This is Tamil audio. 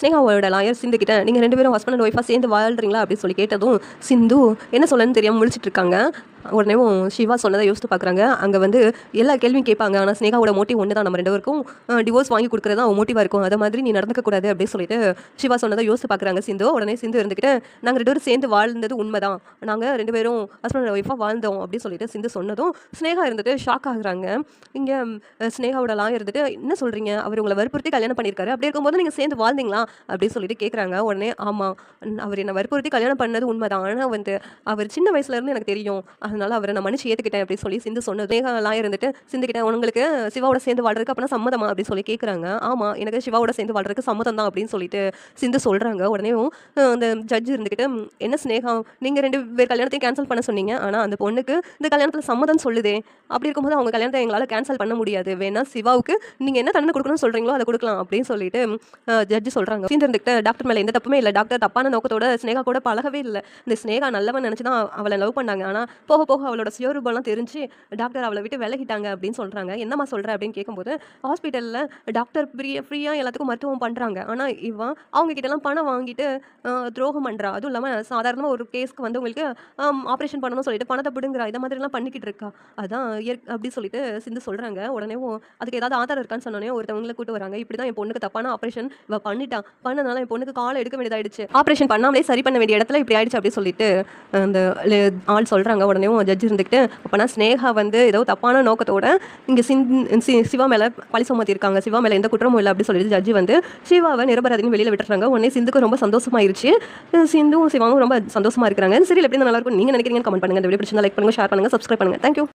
ஸ்னேகாவோட லாயர் சிந்து கிட்ட நீங்கள் ரெண்டு பேரும் ஹஸ்பண்ட் அண்ட் ஒய்ஃபாக சேர்ந்து வாழ்றீங்களா? அப்படின்னு சொல்லி கேட்டதும் சிந்து என்ன சொல்லணும்னு தெரியாமல் முழிச்சிட்டு இருக்காங்க. உடனே சிவா சொன்னதை யோசித்து பார்க்குறாங்க. அங்கே வந்து எல்லா கேள்வியும் கேட்பாங்க. ஆனால் ஸ்னேகாவோட மோட்டிவ் ஒன்று தான் நம்ம ரெண்டு பேருக்கும் டிவோர்ஸ் வாங்கி கொடுக்குறது தான் மோட்டிவாக இருக்கும். அதை மாதிரி நீ நடந்துக்கக்கூடாது அப்படின்னு சொல்லிட்டு சிவா சொன்னதை யோசித்து பார்க்குறாங்க சிந்து. உடனே சிந்து இருந்துக்கிட்டு நாங்கள் ரெண்டு பேரும் சேர்ந்து வாழ்ந்தது உண்மை தான் நாங்கள் ரெண்டு பேரும் ஹஸ்பண்ட் ஒய்ஃபாக வாழ்ந்தோம். அப்படின்னு சொல்லிட்டு சிந்து சொன்னதும் ஸ்னேகா இருந்துட்டு ஷாக் ஆகுறாங்க. இங்கே ஸ்னேகாவோட லாயர் இருந்துட்டு என்ன சொல்கிறீங்க அவர் உங்களை வற்புறுத்தி கல்யாணம் பண்ணியிருக்காரு. அப்படி இருக்கும்போது நீங்கள் சேர்ந்து வாழ்ந்தீங்களா? அப்படின்னு சொல்லிட்டு கேட்குறாங்க. உடனே ஆமாம் அவர் என்னை வற்புறுத்தி கல்யாணம் பண்ணது உண்மை தான் ஆனால் வந்து அவர் சின்ன வயசுலேருந்து எனக்கு தெரியும். அதனால அவரை நான் மன்னிச்சு ஏற்றுக்கிட்டேன் அப்படின்னு சொல்லி சிந்து சொன்னது. ஸ்னேகாலாம் இருந்துட்டு சிந்துக்கிட்டேன் உங்களுக்கு சிவாவோட சேர்ந்து வாழ்றதுக்கு அப்புறம் சம்மதமா? அப்படின்னு சொல்லி கேட்குறாங்க ஆமாம் எனக்கு சிவாவோட சேர்ந்து வாழ்றதுக்கு சம்மதம் தான் அப்படின்னு சொல்லிட்டு சிந்து சொல்கிறாங்க உடனே அந்த ஜட்ஜ் இருந்துக்கிட்டு என்ன ஸ்னேகா நீங்கள் ரெண்டு பேர் கல்யாணத்தையும் கேன்சல் பண்ண சொன்னீங்க. ஆனால் அந்த பொண்ணுக்கு இந்த கல்யாணத்தில் சம்மதம் சொல்லுதே. அப்படி இருக்கும்போது அவங்க கல்யாணத்தை எங்களால் கேன்சல் பண்ண முடியாது. வேணா சிவாவுக்கு நீங்கள் என்ன தண்டனை கொடுக்கணும்னு சொல்கிறீங்களோ அதை கொடுக்கலாம் அப்படின்னு சொல்லிட்டு ஜட்ஜ் சொல்கிறாங்க சீந்து இருந்துக்கிட்ட டாக்டர் மேலே எந்த தப்புமே இல்லை டாக்டர் தப்பான நோக்கத்தோட ஸ்னேகா கூட பழகவே இல்லை. இந்த ஸ்னேகா நல்லவன் நினச்சி தான் அவளை லவ் பண்ணாங்க. ஆனால் போக போக அவளோட சுயரூபம்லாம் தெரிஞ்சு டாக்டர் அவளை விட்டு விலகிட்டாங்க அப்படின்னு சொல்கிறாங்க என்னம்மா சொல்கிற அப்படின்னு கேட்கும்போது ஹாஸ்பிட்டலில் டாக்டர் ஃப்ரீயாக ஃப்ரீயாக எல்லாத்துக்கும் மருத்துவம் பண்ணுறாங்க ஆனால் இவன் அவங்க கிட்டலாம் பணம் வாங்கிட்டு துரோகம் பண்ணுறா அதுவும் இல்லாமல் சாதாரணமாக ஒரு கேஸ்க்கு வந்து உங்களுக்கு ஆப்ரேஷன் பண்ணணும்னு சொல்லிட்டு பணத்தை பிடுங்குறா. இதை மாதிரிலாம் பண்ணிக்கிட்டு இருக்கா. அதான் இயற் அப்படின்னு சொல்லிட்டு சிந்து சொல்கிறாங்க உடனே அதுக்கு ஏதாவது ஆதாரம் இருக்கான்னு சொன்னோடனே ஒருத்தவங்களை கூட்டு வராங்க. இப்படி தான் என் பொண்ணுக்கு தப்பான ஆப்ரேஷன் இவ பண்ணிட்டான் பண்ணனால என் பொண்ணுக்கு காலை எடுக்க வேண்டியதாயிடுச்சு. ஆப்ரேஷன் பண்ணாமலே சரி பண்ண வேண்டிய இடத்துல இப்படி ஆயிடுச்சு அப்படின்னு சொல்லிட்டு அந்த ஆள் சொல்கிறாங்க உடனே ஜட்ஜ் இருந்துக்கிட்டு அப்போனா ஸ்னேகா வந்து ஏதோ தப்பான நோக்கத்தோட இங்கே சிந் சி- சிவா மேலே பழி சுமத்திருக்காங்க. சிவா மேலே எந்த குற்றமும் இல்லை அப்படின்னு சொல்லிட்டு ஜட்ஜி வந்து சிவாவை நிரபராதின்னு வெளியில் விட்டுறாங்க. உடனே சிந்துக்கு ரொம்ப சந்தோஷமாயிருச்சு. சிந்துவும் சிவாவும் ரொம்ப சந்தோஷமாக இருக்கிறாங்க. சரி எப்படி நல்லா இருக்கும்? நீங்கள் நினைக்கிறீங்கன்னு கமெண்ட் பண்ணுங்க. இந்த வீடியோ பிடிச்சிருந்தா லைக் பண்ணுங்கள் ஷேர் பண்ணுங்க சப்ஸ்கிரைப் பண்ணுங்கள் தேங்க்யூ